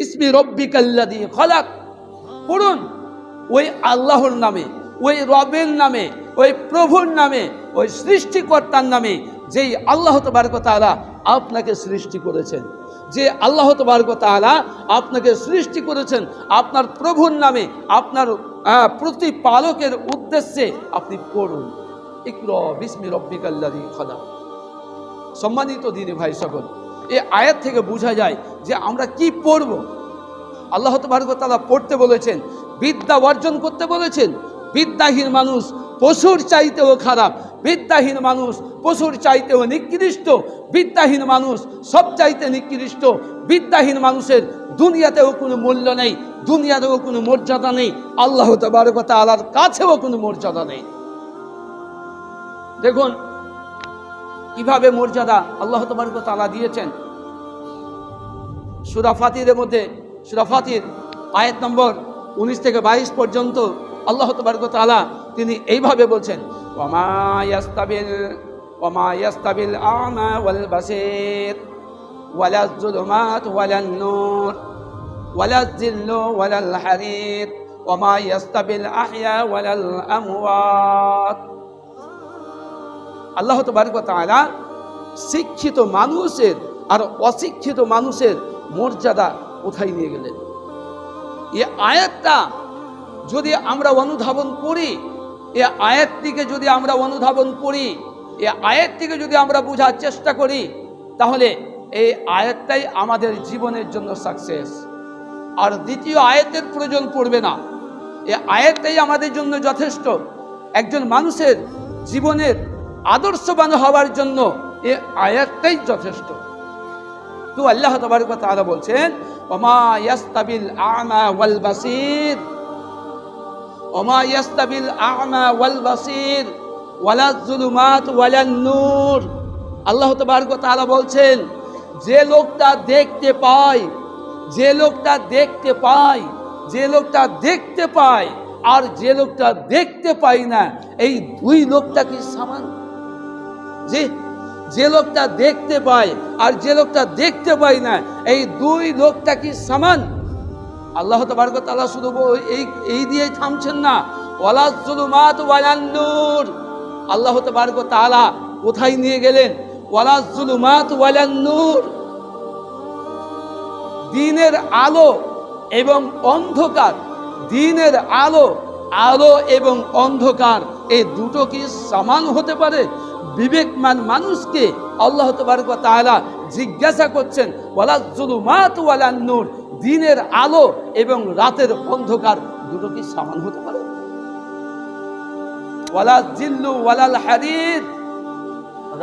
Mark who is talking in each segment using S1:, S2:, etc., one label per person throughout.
S1: ইসমি রব্বিকাল্লাদি খলাক। পড়ুন। ওই আল্লাহর নামে, ওই রবের নামে, ওই প্রভুর নামে, ওই সৃষ্টিকর্তার নামে যেই আল্লাহ তবারক তাআলা আপনাকে সৃষ্টি করেছেন। যে আল্লাহ তবারক তাআলা আপনাকে সৃষ্টি করেছেন, আপনার প্রভুর নামে, আপনার প্রতিপালকের উদ্দেশ্যে আপনি পড়ুন। ইকর বিসমি রব্বিকাল্লাদি খলাক। সম্মানিত দিনে ভাই সকল এই আয়াত থেকে বোঝা যায় যে আমরা কি পড়ব। আল্লাহ তালা পড়তে বলেছেন, বিদ্যা অর্জন করতে বলেছেন, বিদ্যাহীন মানুষ পশুর চাইতেও খারাপ, বিদ্যাহীন মানুষ পশুর চাইতেও নিকৃষ্ট, বিদ্যাহীন মানুষ সব চাইতে নিকৃষ্ট, বিদ্যাহীন মানুষের দুনিয়াতেও কোনো মূল্য নেই, দুনিয়াতেও কোনো মর্যাদা নেই, আল্লাহ তবারকতা আলার কাছেও কোনো মর্যাদা নেই। দেখুন কীভাবে মর্যাদা আল্লাহ তোমার তালা দিয়েছেন? সুরাফাতির মধ্যে সুরাফাতির আয়াত নম্বর উনিশ থেকে বাইশ পর্যন্ত আল্লাহ তবারক তালা তিনি এইভাবে বলছেন ওমায়াস্তাবিল ওমায়াস্তাবিল আমা ওয়াল বাসির, ওয়ালা যুলুমাত ওয়ালা নূর, ওয়ালা যিল্লু ওয়ালাল হারির ওমা ইয়াস্তাবিল আহইয়া ওয়ালাল আমওয়াত। আল্লাহ তাআলা শিক্ষিত মানুষের আর অশিক্ষিত মানুষের মর্যাদা কোথায় নিয়ে গেলেন? এ আয়াতটা যদি আমরা অনুধাবন করি, এ আয়াতটিকে যদি আমরা অনুধাবন করি, এ আয়াতটিকে যদি আমরা বোঝার চেষ্টা করি, তাহলে এই আয়াতটাই আমাদের জীবনের জন্য সাকসেস আর দ্বিতীয় আয়াতের প্রয়োজন পড়বে না। এ আয়াতটাই আমাদের জন্য যথেষ্ট। একজন মানুষের জীবনের আদর্শবান হওয়ার জন্য এ আয়াতটাই যথেষ্ট। তো আল্লাহ তবারক তাআলা বলছেন, ওমা ইয়াস্তাবিল আমা ওয়াল বাসির। ওমা ইয়াস্তাবিল আমা ওয়াল বাসির, ওয়ালা যুলুমাত ওয়ালান নূর। আল্লাহ তবারক তাআলা বলছেন, যে লোকটা দেখতে পায়, যে লোকটা দেখতে পায়, যে লোকটা দেখতে পায়, আর যে লোকটা দেখতে পায় না, এই দুই লোকটা কি সমান যে যে লোকটা দেখতে পায় আর যে লোকটা দেখতে পায় না, এই দুই লোকটা কি সমান? আল্লাহ তবারক তাআলা শুধু এই এই দিয়েই থামছেন না। ওয়ালা জুলুমাত ওয়ালান নূর। আল্লাহ তবারক তাআলা কোথায় নিয়ে গেলেন? ওয়ালা জুলুমাত ওয়ালান নূর। দিনের আলো এবং অন্ধকার, দিনের আলো আলো এবং অন্ধকার, এই দুটো কি সমান হতে পারে? বিবেকমান মানুষকে আল্লাহ তবারক তাআলা জিজ্ঞাসা করছেন ওয়ালা জুলুমাত ওয়ালান নূর দিনের আলো এবং রাতের অন্ধকার দুটো কি সমান হতে পারে? ওয়ালা জিল্লু ওয়ালাল হারির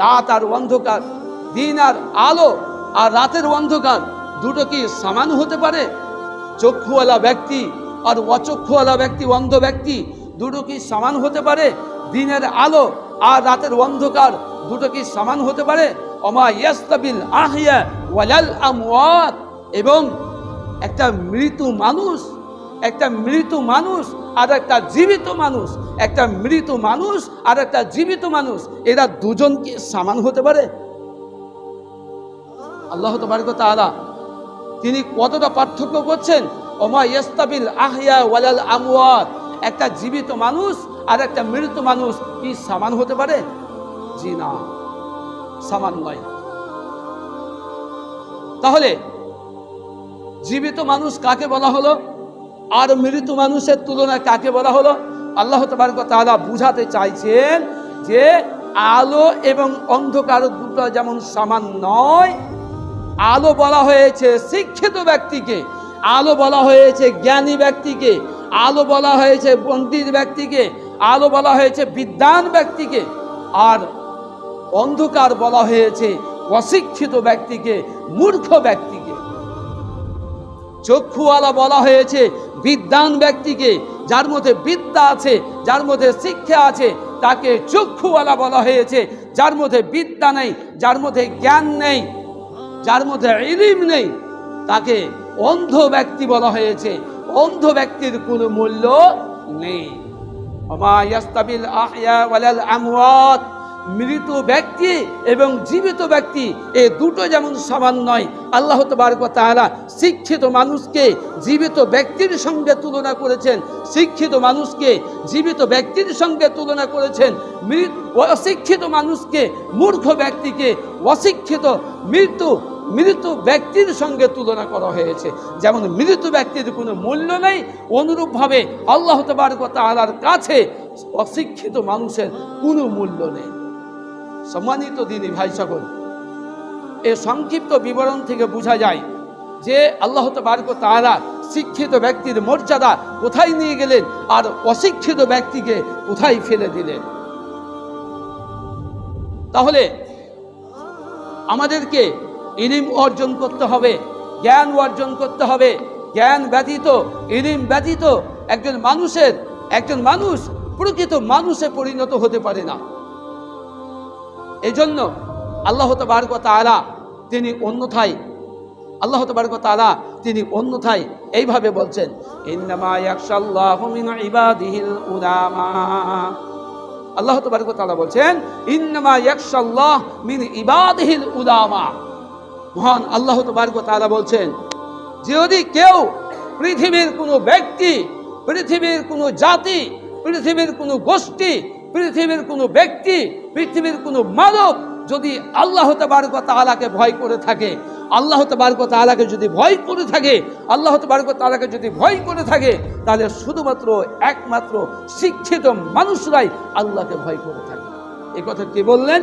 S1: রাত আর অন্ধকার, দিন আর আলো আর রাতের অন্ধকার দুটো কি সমান হতে পারে? চক্ষুওয়ালা ব্যক্তি আর অচক্ষুওয়ালা ব্যক্তি, অন্ধ ব্যক্তি দুটো কি সমান হতে পারে? দিনের আলো আর রাতের অন্ধকার দুটো কি সমান হতে পারে? অমা ইয়াস্তাবিল ওয়ালাল এবং একটা মৃত মানুষ, একটা মৃত মানুষ আর একটা জীবিত মানুষ, একটা মৃত মানুষ আর একটা জীবিত মানুষ, এরা দুজন কি সমান হতে পারে? আল্লাহ তবারক তাআলা তিনি কতটা পার্থক্য করছেন? ওমা ইয়াস্তাবিল আহিয়া ওয়ালাল আমওয়াত। একটা জীবিত মানুষ আর একটা মৃত মানুষ কি সমান হতে পারে? জি না, সমান নয়। তাহলে জীবিত মানুষ কাকে বলা হলো? আর মৃত মানুষের তুলনায় কাকে বলা হলো? আল্লাহ তাআলা বুঝাতে চাইছেন যে আলো এবং অন্ধকার দুটো যেমন সমান নয়, আলো বলা হয়েছে শিক্ষিত ব্যক্তিকে, আলো বলা হয়েছে জ্ঞানী ব্যক্তিকে আলো বলা হয়েছে বন্দির ব্যক্তিকে, আলো বলা হয়েছে বিদ্যান ব্যক্তিকে, আর অন্ধকার বলা হয়েছে অশিক্ষিত ব্যক্তিকে, মূর্খ ব্যক্তিকে। চক্ষুওয়ালা বলা হয়েছে বিদ্যান ব্যক্তিকে, যার মধ্যে বিদ্যা আছে, যার মধ্যে শিক্ষা আছে, তাকে চক্ষুওয়ালা বলা হয়েছে, যার মধ্যে বিদ্যা নেই, যার মধ্যে জ্ঞান নেই, যার মধ্যে ইলিম নেই, তাকে অন্ধ ব্যক্তি বলা হয়েছে। অন্ধ ব্যক্তির কোনো মূল্য নেই। মৃত ব্যক্তি এবং জীবিত ব্যক্তি এ দুটো যেমন সমান নয়, আল্লাহ তাআলা শিক্ষিত মানুষকে জীবিত ব্যক্তির সঙ্গে তুলনা করেছেন, শিক্ষিত মানুষকে জীবিত ব্যক্তির সঙ্গে তুলনা করেছেন অশিক্ষিত মানুষকে মূর্খ ব্যক্তিকে অশিক্ষিত মৃত্যু মৃত ব্যক্তির সঙ্গে তুলনা করা হয়েছে। যেমন মৃত ব্যক্তির কোনো মূল্য নেই, অনুরূপভাবে আল্লাহ তাআলার কাছে অশিক্ষিত মানুষের কোনো মূল্য নেই। সম্মানিত দিনী ভাই সকল, এ সংক্ষিপ্ত বিবরণ থেকে বোঝা যায় যে আল্লাহ তবারক তাআলা শিক্ষিত ব্যক্তির মর্যাদা কোথায় নিয়ে গেলেন আর অশিক্ষিত ব্যক্তিকে কোথায় ফেলে দিলেন। তাহলে আমাদেরকে ইলিম অর্জন করতে হবে, জ্ঞান অর্জন করতে হবে। জ্ঞান ব্যতীত, ইলিম ব্যতীত একজন মানুষের, একজন মানুষ প্রকৃত মানুষে পরিণত হতে পারে না। এজন্য আল্লাহ তবারক তাআলা তিনি অন্যথায়, আল্লাহ তবারক তাআলা তিনি অন্যথায় এইভাবে বলছেন আল্লাহ তবারক তাআলা বলছেন, ইন্নামা ইয়াখশাল্লাহ মিন ইবাদিহিল উলামা। মহান আল্লাহ তবারক তারা বলছেন, যদি কেউ পৃথিবীর কোনো ব্যক্তি, পৃথিবীর কোনো জাতি, পৃথিবীর কোনো গোষ্ঠী, পৃথিবীর কোনো ব্যক্তি, পৃথিবীর কোনো মানব যদি আল্লাহ তবারক তাআলাকে ভয় করে থাকে, আল্লাহ তবারক তাআলাকে যদি ভয় করে থাকে, আল্লাহ তবারক তাআলাকে যদি ভয় করে থাকে, তাহলে শুধুমাত্র একমাত্র শিক্ষিত মানুষরাই আল্লাহকে ভয় করে থাকে। এ কথা কে বললেন?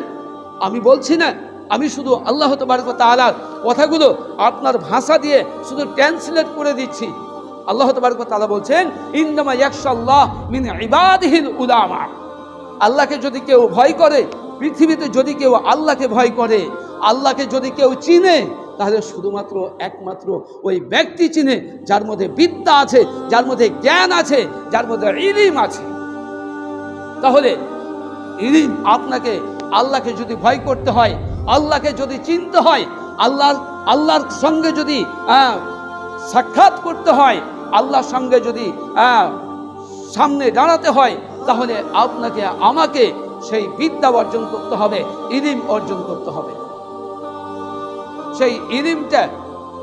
S1: আমি বলছি না। আমি শুধু আল্লাহ তবারক তালার কথাগুলো আপনার ভাষা দিয়ে শুধু ট্রান্সলেট করে দিচ্ছি। আল্লাহ তবারক তালা বলছেন, ইন্নামা ইয়াকশাল্লাহ মিন ইবাদিহিল উলামা। আল্লাহকে যদি কেউ ভয় করে, পৃথিবীতে যদি কেউ আল্লাহকে ভয় করে, আল্লাহকে যদি কেউ চিনে, তাহলে শুধুমাত্র একমাত্র ওই ব্যক্তি চিনে, যার মধ্যে বিদ্যা আছে, যার মধ্যে জ্ঞান আছে, যার মধ্যে ইলিম আছে। তাহলে ইলিম আপনাকে, আল্লাহকে যদি ভয় করতে হয় আল্লাহকে যদি চিনতে হয়, আল্লাহর আল্লাহর সঙ্গে যদি সাক্ষাৎ করতে হয়, আল্লাহর সঙ্গে যদি সামনে দাঁড়াতে হয়, তাহলে আপনাকে, আমাকে সেই বিদ্যা অর্জন করতে হবে, ইলিম অর্জন করতে হবে। সেই ইলিমটা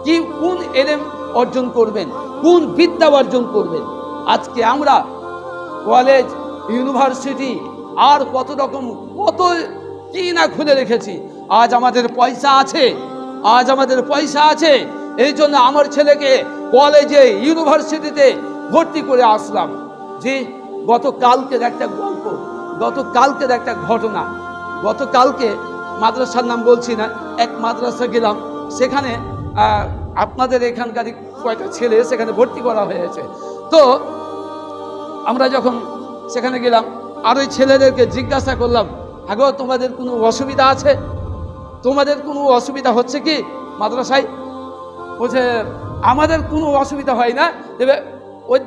S1: কি, কোন এলেম অর্জন করবেন, কোন বিদ্যা অর্জন করবেন? আজকে আমরা কলেজ ইউনিভার্সিটি আর কত রকম, কত কি না খুলে রেখেছি আজ আমাদের পয়সা আছে। আজ আমাদের পয়সা আছে। এই জন্য আমার ছেলেকে কলেজে, ইউনিভার্সিটিতে ভর্তি করে আসলাম। যে গতকালকের একটা গল্প, গতকালকের একটা ঘটনা। গতকালকে মাদ্রাসার নাম বলছি না, এক মাদ্রাসা গেলাম। সেখানে আপনাদের এখানকার কয়েকটা ছেলে সেখানে ভর্তি করা হয়েছে। তো আমরা যখন সেখানে গেলাম, আর ওই ছেলেদেরকে জিজ্ঞাসা করলাম হাগো তোমাদের কোনো অসুবিধা আছে? তোমাদের কোনো অসুবিধা হচ্ছে কি? মাদ্রাসায়? বলছে, আমাদের কোনো অসুবিধা হয় না। তবে ওই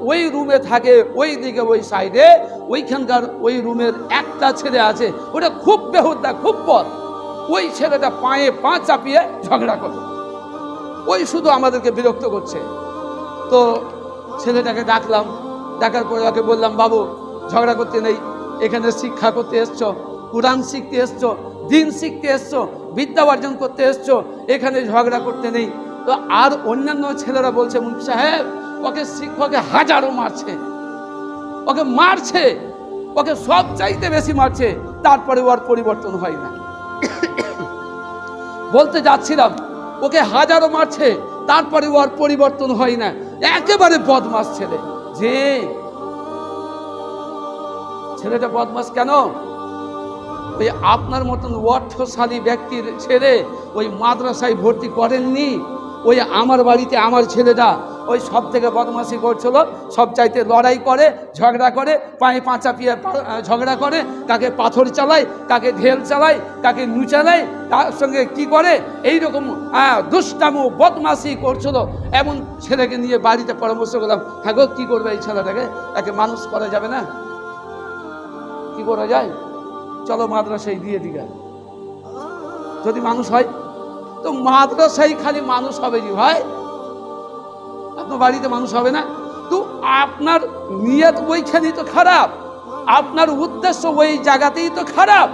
S1: ওই রুমে থাকে, ওই দিকে, ওই সাইডে, ওইখানকার ওই রুমের একটা ছেলে আছে। ওটা খুব বেহুদা, খুব পথ ওই ছেলেটা পায়ে পা চাপিয়ে ঝগড়া করে ওই শুধু আমাদেরকে বিরক্ত করছে। তো ছেলেটাকে ডাকলাম। ডাকার পরে ওকে বললাম, বাবু, ঝগড়া করতে নেই। এখানে শিক্ষা করতে এসছো, কোরআন শিখতে এসছো দিন শিখতে এসছো, বিদ্যা অর্জন করতে এসছো, এখানে ঝগড়া করতে নেই। তো আর অন্যান্য ছেলেরা বলছে, মুন্সি সাহেব, ওকে শিক্ষকে হাজারো মারছে। ওকে মারছে, ওকে সব চাইতে বেশি মারছে, তারপরে ওর পরিবর্তন হয় না। বলতে যাচ্ছিলাম, ওকে হাজারো মারছে, তারপরে ওর পরিবর্তন হয় না। একেবারে বদমাস ছেলে। যে ছেলেটা বদমাস কেন? ওই আপনার মতন অর্থশালী ব্যক্তির ছেলে ওই মাদ্রাসায় ভর্তি করেননি। ওই আমার বাড়িতে আমার ছেলেটা ওই সব থেকে বদমাসি করছিল, সব চাইতে লড়াই করে, ঝগড়া করে, পায়ে পাঁচা পিয়ে ঝগড়া করে কাকে পাথর চালায়, তাকে ঢেল চালায়, তাকে নু চালায় তার সঙ্গে কি করে? এই রকম দুষ্টামু বদমাসি করছিল। এমন ছেলেকে নিয়ে বাড়িতে পরামর্শ করলাম হ্যাঁ গো, কী করবে এই ছেলেটাকে? তাকে মানুষ করা যাবে না? কি করা যায়? চলো মাদ্রাসায় দিয়ে দিগা যদি মানুষ হয়, তো মাদ্রাসায় খালি মানুষ হবে জি ভাই। আপনার বাড়িতে মানুষ হবে না। তো আপনার নিয়ত ওইখানেই তো খারাপ। আপনার উদ্দেশ্য ওই জায়গাতেই তো খারাপ।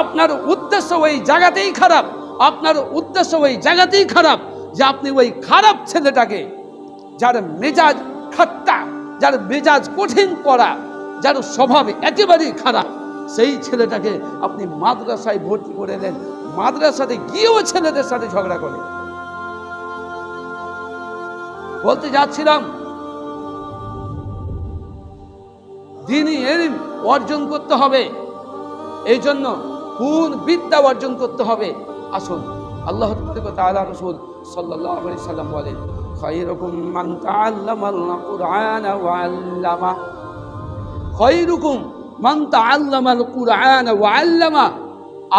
S1: আপনার উদ্দেশ্য ওই জায়গাতেই খারাপ। আপনার উদ্দেশ্য ওই জায়গাতেই খারাপ যে আপনি ওই খারাপ ছেলেটাকে, যার মেজাজ খাট্টা যার মেজাজ কঠিন করা, যার স্বভাব একেবারেই খারাপ। সেই ছেলেটাকে আপনি মাদ্রাসায় ভর্তি করে দেন। মাদ্রাসাতে গিয়েও ছেলেদের সাথে ঝগড়া করে। বলতে যাচ্ছিলাম, দিনই এলিম অর্জন করতে হবে। এই জন্য কোন বিদ্যা অর্জন করতে হবে? আসুন, আল্লাহ তাআলা রসুল সাল্লাল্লাহু সাল্লাম বলেন, খায়রুকুম মান খৈরুকুম কুরআন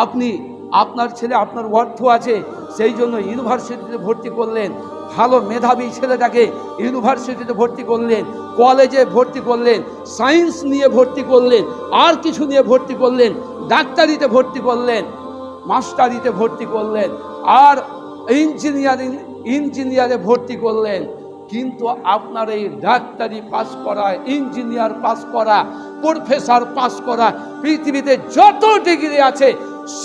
S1: আপনি, আপনার ছেলে, আপনার অর্থ আছে, সেই জন্য ইউনিভার্সিটিতে ভর্তি করলেন। ভালো মেধাবী ছেলেটাকে ইউনিভার্সিটিতে ভর্তি করলেন, কলেজে ভর্তি করলেন, সায়েন্স নিয়ে ভর্তি করলেন, আর কিছু নিয়ে ভর্তি করলেন, ডাক্তারিতে ভর্তি করলেন, মাস্টারিতে ভর্তি করলেন, আর ইঞ্জিনিয়ারিং, ইঞ্জিনিয়ারে ভর্তি করলেন। কিন্তু আপনার এই ডাক্তারি পাস করা, ইঞ্জিনিয়ার পাস করা প্রফেসর পাস করা পৃথিবীতে যত ডিগ্রি আছে,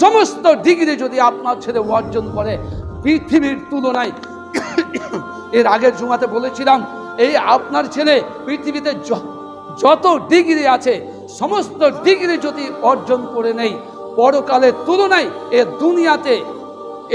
S1: সমস্ত ডিগ্রি যদি আপনার ছেলে অর্জন করে পৃথিবীর তুলনায়। এর আগের জুমাতে বলেছিলাম, এই আপনার ছেলে পৃথিবীতে যত ডিগ্রি আছে, সমস্ত ডিগ্রি যদি অর্জন করে নেই পরকালের তুলনায় এ দুনিয়াতে,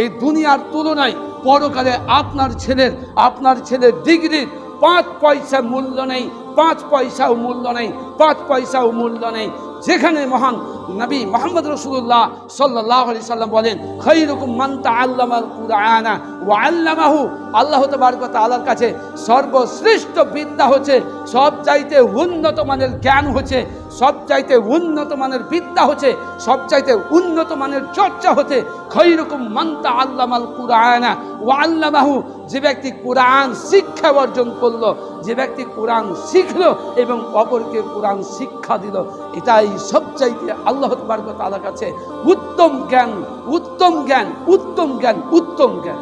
S1: এই দুনিয়ার তুলনায় পরকালে আপনার ছেলের আপনার ছেলের ডিগ্রির পাঁচ পয়সা মূল্য নেই। পাঁচ পয়সাও মূল্য নেই, পাঁচ পয়সাও মূল্য নেই। যেখানে মহান নবী মোহাম্মদ রসুল্লাহ সাল্লাহ আলি সাল্লাম বলেন, খৈরকম মান্তা আল্লামাল কুরআনা ও আল্লামাহু। আল্লাহ তবারকত আল্লাহর কাছে সর্বশ্রেষ্ঠ বিদ্যা হচ্ছে সব চাইতে উন্নত মানের জ্ঞান হচ্ছে সব চাইতে উন্নত মানের বিদ্যা হচ্ছে সব চাইতে উন্নত মানের চর্চা হচ্ছে, খৈরকম মান্তা আল্লামাল কুরআনা ও আল্লামাহু। যে ব্যক্তি কোরআন শিক্ষা অর্জন করল, যে ব্যক্তি কোরআন শিখলো এবং অপরকে কোরআন শিক্ষা দিল, এটাই সবচাইতে আল্লাহ তবারক তাআলার কাছে উত্তম জ্ঞান উত্তম জ্ঞান উত্তম জ্ঞান উত্তম জ্ঞান।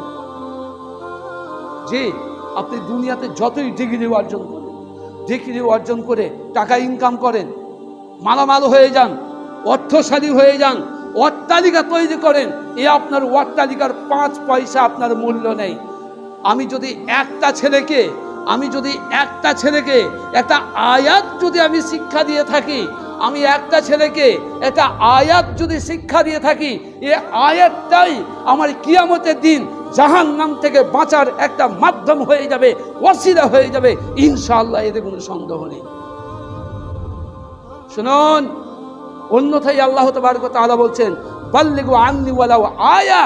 S1: যে আপনি দুনিয়াতে যতই ডিগ্রি অর্জন করেন, ডিগ্রি অর্জন করে টাকা ইনকাম করেন মালামাল হয়ে যান, অর্থশালী হয়ে যান অট্টালিকা তৈরি করেন, এ আপনার অট্টালিকার পাঁচ পয়সা আপনার মূল্য নেই। আমি যদি একটা ছেলেকে, আমি যদি একটা ছেলেকে, একটা আয়াত যদি আমি শিক্ষা দিয়ে থাকি, আমি একটা ছেলেকে, একটা আয়াত যদি শিক্ষা দিয়ে থাকি, এ আয়াতটাই আমার কিয়ামতের দিন জাহান নাম থেকে বাঁচার একটা মাধ্যম হয়ে যাবে, ওয়াসিলা হয়ে যাবে। ইনশাআল্লাহ এতে কোনো সন্দেহ নেই। শুনুন। অন্যথায় আল্লাহ তবারক তাআলা বলছেন পাল্লিগু আন্নি ওয়ালাও আয়া।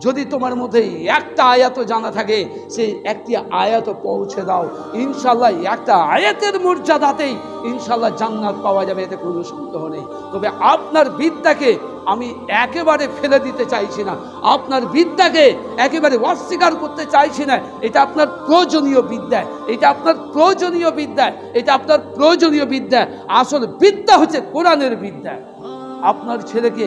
S1: যদি তোমার মধ্যে একটা আয়াত জানা থাকে, সেই একটি আয়াত পৌঁছে দাও। ইনশাল্লাহ একটা আয়াতের মর্যাদাতেই ইনশাল্লাহ জান্নাত পাওয়া যাবে, এতে কোনো সন্দেহ নেই। তবে আপনার বিদ্যাকে আমি একেবারে ফেলে দিতে চাইছি না। আপনার বিদ্যাকে একেবারে অস্বীকার করতে চাইছি না। এটা আপনার প্রয়োজনীয় বিদ্যা। এটা আপনার প্রয়োজনীয় বিদ্যা। এটা আপনার প্রয়োজনীয় বিদ্যা। আসল বিদ্যা হচ্ছে কোরআনের বিদ্যা। আপনার ছেলেকে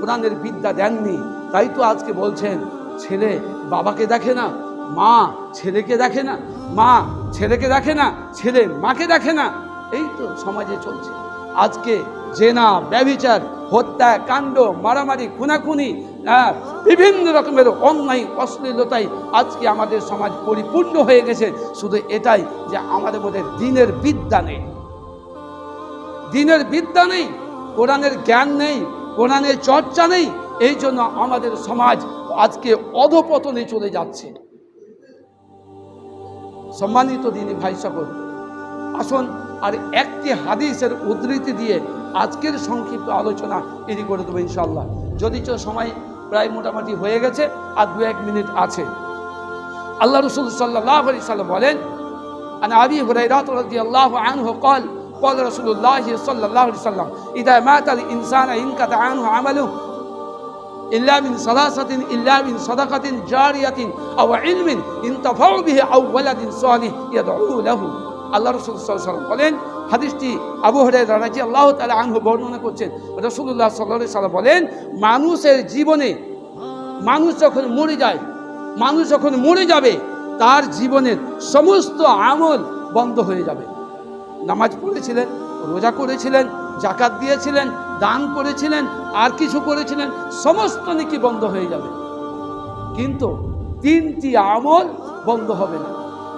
S1: কোরআনের বিদ্যা দেননি। তাই তো আজকে বলছেন, ছেলে বাবাকে দেখে না, মা ছেলেকে দেখে না, মা ছেলেকে দেখে না, ছেলে মাকে দেখে না। এই তো সমাজে চলছে। আজকে জেনা, ব্যভিচার, হত্যা, কাণ্ড, মারামারি, খুনাখুনি বিভিন্ন রকমের অন্যায় অশ্লীলতায় আজকে আমাদের সমাজ পরিপূর্ণ হয়ে গেছে। শুধু এটাই যে আমাদের মধ্যে দিনের বিদ্যা নেই। দিনের বিদ্যা নেই, কোরআনের জ্ঞান নেই, কোরআনের চর্চা নেই এই জন্য আমাদের সমাজ আজকে অধপতনে চলে যাচ্ছে সম্মানিত দিনী ভাই সকল আসুন আর একটি হাদিসের উদ্ধৃতি দিয়ে আজকের সংক্ষিপ্ত আলোচনা এটি করে দেবো ইনশাল্লাহ যদি তো সময় প্রায় মোটামুটি হয়ে গেছে আর দু এক মিনিট আছে আল্লাহ রসুল সাল্লাহ আলি সাল্লাম বলেন عن أبي هريرة رضي الله عنه قال قال رسول الله صلى الله عليه وسلم إذا مات الإنسان انقطع عنه عمله ইল্লামিন সালাসাতিন ইল্লামিন সাদাকাতিন জারিয়াতিন আও ইলমিন ইনতাফাউ বিহি আও ওয়ালাদিন সালিহ ইয়াদউ লাহু আল্লাহ রসুল সাল্লাম বলেন, হাদিসটি আবু হরে রাজি আল্লাহ তালা আনহু বর্ণনা করছেন। রসুল্লাহ সাল্লাহ সাল্লাম বলেন, মানুষের জীবনে মানুষ যখন মরে যায়, মানুষ যখন মরে যাবে, তার জীবনের সমস্ত আমল বন্ধ হয়ে যাবে। নামাজ পড়েছিলেন, রোজা করেছিলেন জাকাত দিয়েছিলেন দান করেছিলেন, আর কিছু করেছিলেন, সমস্ত নাকি বন্ধ হয়ে যাবে। কিন্তু তিনটি আমল বন্ধ হবে না।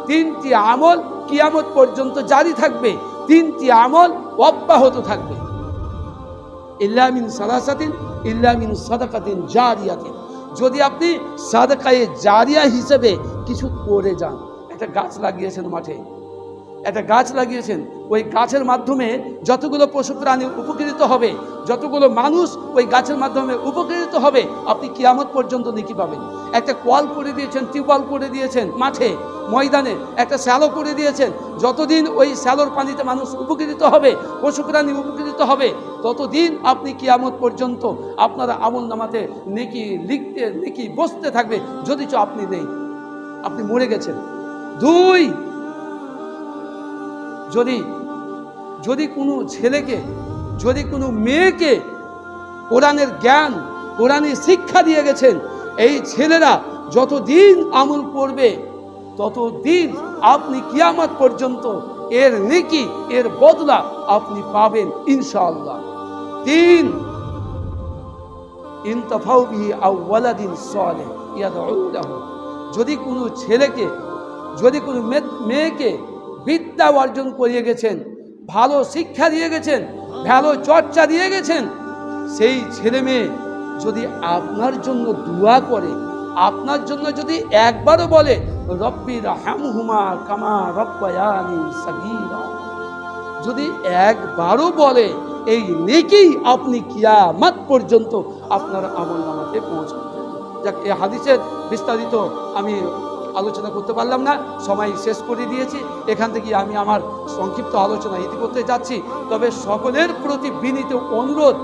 S1: তিনটি আমল কিয়ামত পর্যন্ত জারি থাকবে, তিনটি আমল অব্যাহত থাকবে। ইল্লামিন সালাসাতিন ইল্লামিন সাদাকাতিন জারিয়াতিন। যদি আপনি সাদাকায়ে জারিয়া হিসেবে কিছু করে যান, একটা গাছ লাগিয়েছেন মাঠে একটা গাছ লাগিয়েছেন। ওই গাছের মাধ্যমে যতগুলো পশু প্রাণী উপকৃত হবে, যতগুলো মানুষ ওই গাছের মাধ্যমে উপকৃত হবে, আপনি কিয়ামত পর্যন্ত নেকি পাবেন। একটা কল করে দিয়েছেন, টিউবওয়েল করে দিয়েছেন মাঠে, ময়দানে, একটা স্যালো করে দিয়েছেন। যতদিন ওই স্যালোর পানিতে মানুষ উপকৃত হবে, পশু প্রাণী উপকৃত হবে, ততদিন আপনি কিয়ামত পর্যন্ত আপনার আমল নামাতে নেকি লিখতে, নেকি বসতে থাকবে। যদি চ আপনি নেই। আপনি মরে গেছেন। দুই যদি যদি কোনো ছেলেকে, যদি কোনো মেয়েকে কোরআনের জ্ঞান, কোরআনের শিক্ষা দিয়ে গেছেন, এই ছেলেরা যতদিন আমল করবে, ততদিন আপনি কিয়ামত পর্যন্ত এর নেকি, এর বদলা আপনি পাবেন ইনশাআল্লাহ। তিন যদি কোনো ছেলেকে, যদি কোনো মেয়েকে বিদ্যা অর্জন করিয়ে গেছেন, ভালো শিক্ষা দিয়ে গেছেন, ভালো চর্চা দিয়ে গেছেন, সেই ছেলে মেয়ে যদি আপনার জন্য দোয়া করে, আপনার জন্য যদি একবারও বলে রব্বির হামহুমা কামা রব্বায়ানি যদি একবারও বলে, এই নেকেই আপনি কিয়ামত পর্যন্ত আপনার আমল নামাতে পৌঁছাবেন। যাক এই হাদিসের বিস্তারিত আমি আলোচনা করতে পারলাম না, সময় শেষ করে দিয়েছি। এখান থেকে আমি আমার সংক্ষিপ্ত আলোচনা ইতি করতে যাচ্ছি। তবে সকলের প্রতি বিনীত অনুরোধ,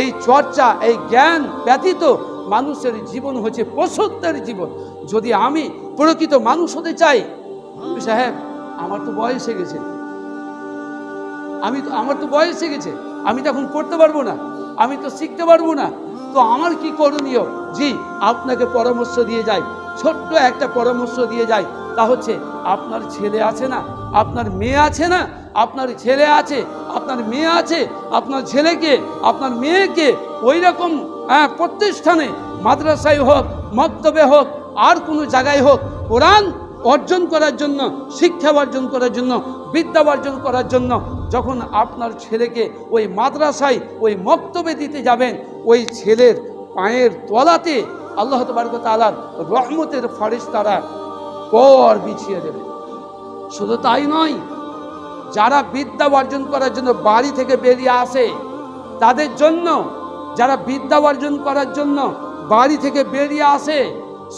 S1: এই চর্চা, এই জ্ঞান ব্যতীত মানুষের জীবন হচ্ছে পশুত্বের জীবন। যদি আমি প্রকৃত মানুষ হতে চাই সাহেব, আমার তো বয়স হয়ে গেছে। আমি তো, আমার তো বয়স হয়ে গেছে। আমি তো এখন পড়তে পারব না। আমি তো শিখতে পারব না। তো আমার কি করণীয়? জি, আপনাকে পরামর্শ দিয়ে যাই। ছোট্ট একটা পরামর্শ দিয়ে যাই তা হচ্ছে আপনার ছেলে আছে না আপনার মেয়ে আছে না আপনার ছেলে আছে আপনার মেয়ে আছে আপনার ছেলেকে আপনার মেয়েকে ওই রকম হ্যাঁ, প্রতিষ্ঠানে মাদ্রাসায় হোক মক্তবে হোক আর কোনো জায়গায় হোক কোরআন অর্জন করার জন্য শিক্ষা অর্জন করার জন্য বিদ্যা অর্জন করার জন্য যখন আপনার ছেলেকে ওই মাদ্রাসায় ওই মক্তবে দিতে যাবেন ওই ছেলের পায়ের তলাতে আল্লাহ তবরক তালার রহমতের ফারিস তারা কর বিছিয়ে দেবে। শুধু তাই নয়, যারা বিদ্যা অর্জন করার জন্য বাড়ি থেকে বেরিয়ে আসে, তাদের জন্য, যারা বিদ্যা অর্জন করার জন্য বাড়ি থেকে বেরিয়ে আসে,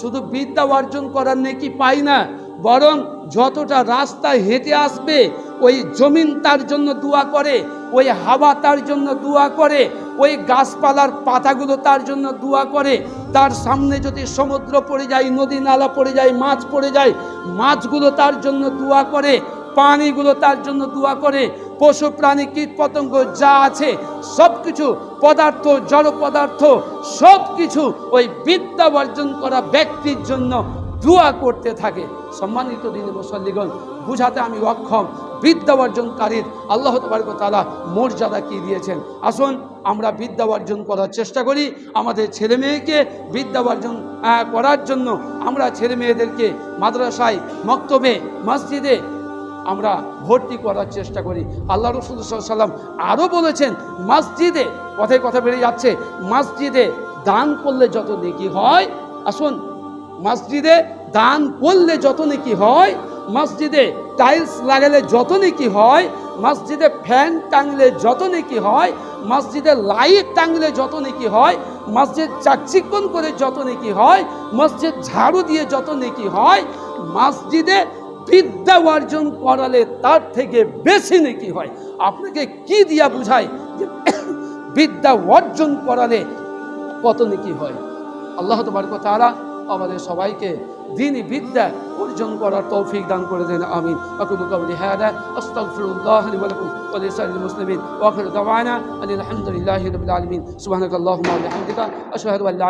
S1: শুধু বিদ্যা অর্জন করার নেকি পাই না, বরং যতটা রাস্তায় হেঁটে আসবে, ওই জমিন তার জন্য দোয়া করে, ওই হাওয়া তার জন্য দোয়া করে ওই গাছপালার পাতাগুলো তার জন্য দোয়া করে। তার সামনে যদি সমুদ্র পড়ে যায়, নদী নালা পড়ে যায়, মাছ পড়ে যায়, মাছগুলো তার জন্য দোয়া করে পানিগুলো তার জন্য দোয়া করে, পশু, প্রাণী কীট পতঙ্গ যা আছে সব কিছু পদার্থ জড় পদার্থ সব কিছু ওই বিদ্যা অর্জন করা ব্যক্তির জন্য দোয়া করতে থাকে। সম্মানিত দিন মুসল্লিগণ, বুঝাতে আমি অক্ষম। বিদ্যা অর্জনকারীর আল্লাহ তালা মর্যাদা কি দিয়েছেন? আসুন, আমরা বিদ্যা অর্জন করার চেষ্টা করি। আমাদের ছেলে মেয়েকে বিদ্যা অর্জন করার জন্য আমরা ছেলে মেয়েদেরকে মাদ্রাসায়, মক্তবে, মসজিদে আমরা ভর্তি করার চেষ্টা করি। আল্লাহ রসুল সাল্লাম আরও বলেছেন, মসজিদে, কথায় কথা বেড়ে যাচ্ছে, মসজিদে দান করলে যত নেকি হয়, আসুন মসজিদে দান করলে যত নাকি হয়, মসজিদে টাইলস লাগালে যত নাকি হয়, মসজিদে ফ্যান টাঙলে যত নাকি হয়, মসজিদে লাইট টাঙলে যত নাকি হয়, মসজিদ চাকচিকন করে যত নাকি হয়, মসজিদ ঝাড়ু দিয়ে যত নাকি হয়, মসজিদে বিদ্যা অর্জন করালে তার থেকে বেশি নাকি হয়? আপনাকে কি দিয়া বুঝায় যে বিদ্যা অর্জন করালে কত নাকি হয়? আল্লাহ তবরক তারা আমাদের সবাইকে দিনই বিদ্যা অর্জন করার তৌফিক দান করে দেন আমিন আকুলু কওলি হাদা আস্তাগফিরুল্লাহ লি ওয়া লাকুম ওয়া লিসাইরিল মুসলিমিন ওয়া আখিরু দাওয়ানা আলহামদুলিল্লাহি রাব্বিল আলামিন সুবহানাকাল্লাহুম্মা ওয়া বিহামদিকা আশহাদু আল্লা